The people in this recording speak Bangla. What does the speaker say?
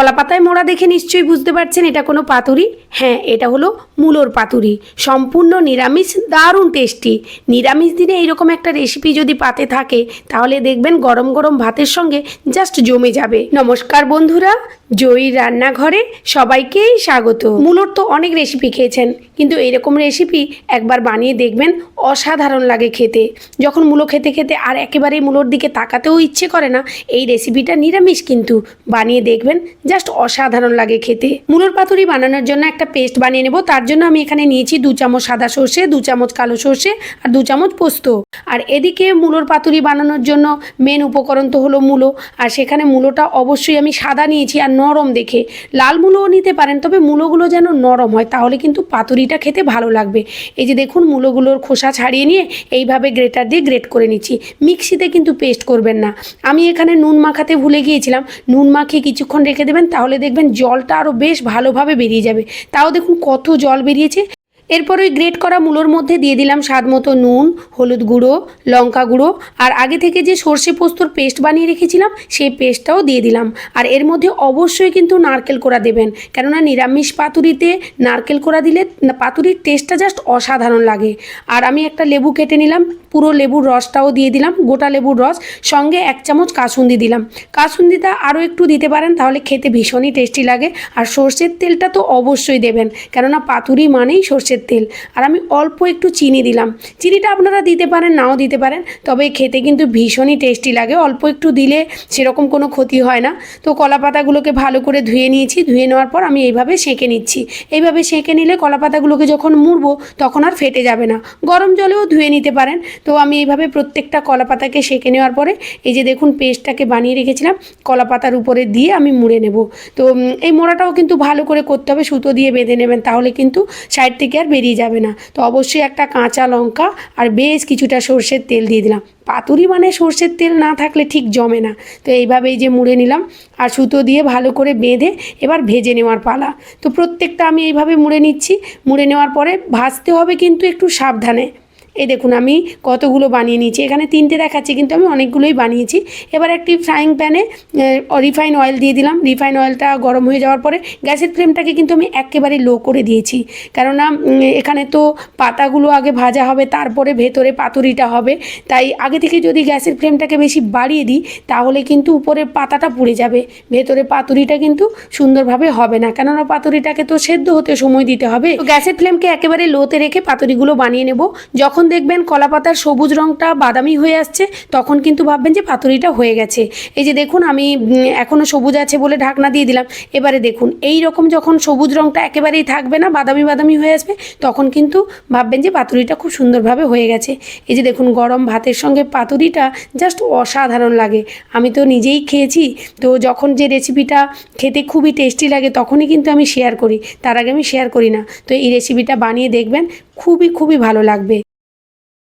কলা পাতায় মোড়া দেখে নিশ্চয়ই বুঝতে পারছেন এটা কোনো পাতুরি। হ্যাঁ এটা হলো মূলোর পাতুরি। সম্পূর্ণ নিরামিষ, দারুণ টেস্টি নিরামিষ দিনে এইরকম একটা রেসিপি যদি পাতে থাকে, তাহলে দেখবেন গরম গরম ভাতের সঙ্গে জাস্ট জমে যাবে। নমস্কার বন্ধুরা জয়ীর রান্নাঘরে সবাইকেই স্বাগত। মূলোর তো অনেক রেসিপি খেয়েছেন, কিন্তু এইরকম রেসিপি একবার বানিয়ে দেখবেন অসাধারণ লাগে খেতে। যখন মূলো খেতে খেতে আর একেবারেই মূলোর দিকে তাকাতেও ইচ্ছে করে না, এই রেসিপিটা নিরামিষ কিন্তু। বানিয়ে দেখবেন জাস্ট অসাধারণ লাগে খেতে। মুলোর পাতুরি বানানোর জন্য একটা পেস্ট বানিয়ে নেব। তার জন্য আমি এখানে নিয়েছি দু চামচ সাদা সর্ষে, দু চামচ কালো সর্ষে আর দু চামচ পোস্ত। আর এদিকে মুলোর পাতুরি বানানোর জন্য মেন উপকরণ তো হলো মূলো। আর সেখানে মূলোটা অবশ্যই আমি সাদা নিয়েছি আর নরম দেখে। লাল মূলোও নিতে পারেন, তবে মূলোগুলো যেন নরম হয়, তাহলে কিন্তু পাতুরিটা খেতে ভালো লাগবে। এই যে দেখুন মূলোগুলোর খোসা ছাড়িয়ে নিয়ে এইভাবে গ্রেটার দিয়ে গ্রেট করে নিচ্ছি। মিক্সিতে কিন্তু পেস্ট করবেন না। আমি এখানে নুন মাখাতে ভুলে গিয়েছিলাম। নুন মাখিয়ে কিছুক্ষণ রেখে দেবেন তাহলে দেখবেন জলটা আরও বেশ ভালোভাবে বেরিয়ে যাবে। তাও দেখুন কত জল বেরিয়েছে। এরপর ওই গ্রেট করা মূলোর মধ্যে দিয়ে দিলাম স্বাদ মতো নুন, হলুদ গুঁড়ো, লঙ্কা গুঁড়ো। আর আগে থেকে যে সর্ষে পোস্তর পেস্ট বানিয়ে রেখেছিলাম, সেই পেস্টটাও দিয়ে দিলাম। আর এর মধ্যে অবশ্যই কিন্তু নারকেল কোড়া দেবেন। কেননা নিরামিষ পাতুরিতে নারকেল কোড়া দিলে পাতুরির টেস্টটা জাস্ট অসাধারণ লাগে। আর আমি একটা লেবু কেটে নিলাম, পুরো লেবুর রসটাও দিয়ে দিলাম, গোটা লেবুর রস, সঙ্গে এক চামচ কাসুন্দি দিলাম। কাসুন্দিটা আরও একটু দিতে পারেন, তাহলে খেতে ভীষণই টেস্টি লাগে। আর সর্ষের তেলটা তো অবশ্যই দেবেন, কেননা পাতুরি মানেই সর্ষের তেল। আর আমি অল্প একটু চিনি দিলাম। চিনিটা আপনারা দিতে পারেন, নাও দিতে পারেন। তবে খেতে কিন্তু ভীষণই টেস্টি লাগে। অল্প একটু দিলে সেরকম কোনো ক্ষতি হয় না। তো কলা পাতাগুলোকে ভালো করে ধুয়ে নিয়েছি। ধুয়ে নেওয়ার পর আমি এইভাবে সেঁকে নিচ্ছি। এইভাবে সেঁকে নিলে কলা পাতাগুলোকে যখন মুড়বো, তখন আর ফেটে যাবে না। গরম জলেও ধুয়ে নিতে পারেন। তো আমি এইভাবে প্রত্যেকটা কলা পাতাকে সেঁকে নেওয়ার পরে এই যে দেখুন, পেস্টটাকে বানিয়ে রেখেছিলাম। কলা পাতার উপরে দিয়ে আমি মুড়ে নেব। তো এই মোড়াটাও কিন্তু ভালো করে করতে হবে। সুতো দিয়ে বেঁধে নেবেন, তাহলে কিন্তু সাইড থেকে আর বেরিয়ে যাবে না। তো অবশ্যই একটা কাঁচা লঙ্কা আর বেশ কিছুটা সর্ষের তেল দিয়ে দিলাম। পাতুরি মানে সর্ষের তেল না থাকলে ঠিক জমে না। তো এইভাবেই যে মুড়ে নিলাম আর সুতো দিয়ে ভালো করে বেঁধে এবার ভেজে নেওয়ার পালা। তো প্রত্যেকটা আমি এইভাবে মুড়ে নিচ্ছি। মুড়ে নেওয়ার পরে ভাজতে হবে কিন্তু একটু সাবধানে। এই দেখুন, আমি কতগুলো বানিয়ে নিয়েছি। এখানে তিনটে দেখাচ্ছি, কিন্তু আমি অনেকগুলোই বানিয়েছি। এবার একটি ফ্রাইং প্যানে রিফাইন অয়েল দিয়ে দিলাম। রিফাইন অয়েলটা গরম হয়ে যাওয়ার পরে গ্যাসের ফ্লেমটাকে কিন্তু আমি একেবারে লো করে দিয়েছি। কেননা এখানে তো পাতাগুলো আগে ভাজা হবে, তারপরে ভেতরে পাতুরিটা হবে। তাই আগে থেকে যদি গ্যাসের ফ্লেমটাকে বেশি বাড়িয়ে দিই, তাহলে কিন্তু উপরের পাতাটা পুড়ে যাবে। ভেতরে পাতুরিটা কিন্তু সুন্দরভাবে হবে না। কেননা, পাতুরিটাকে তো সেদ্ধ হতে সময় দিতে হবে। গ্যাসের ফ্লেমকে একেবারে লোতে রেখে পাতুরিগুলো বানিয়ে নেব। যখন দেখবেন কলা পাতার সবুজ রঙটা বাদামি হয়ে আসছে তখন কিন্তু ভাববেন যে পাতুরিটা হয়ে গেছে। এই যে দেখুন আমি উম, এখনও সবুজ আছে বলে ঢাকনা দিয়ে দিলাম। এবারে দেখুন এই রকম যখন সবুজ রঙটা একেবারেই থাকবে না বাদামি বাদামি হয়ে আসবে তখন কিন্তু ভাববেন যে পাতুরিটা খুব সুন্দরভাবে হয়ে গেছে। এই যে দেখুন গরম ভাতের সঙ্গে পাতুরিটা জাস্ট অসাধারণ লাগে। আমি তো নিজেই খেয়েছি তো যখন যে রেসিপিটা খেতে খুবই টেস্টি লাগে তখনই কিন্তু আমি শেয়ার করি। তার আগে আমি শেয়ার করি না। তো এই রেসিপিটা বানিয়ে দেখবেন খুবই খুবই ভালো লাগবে।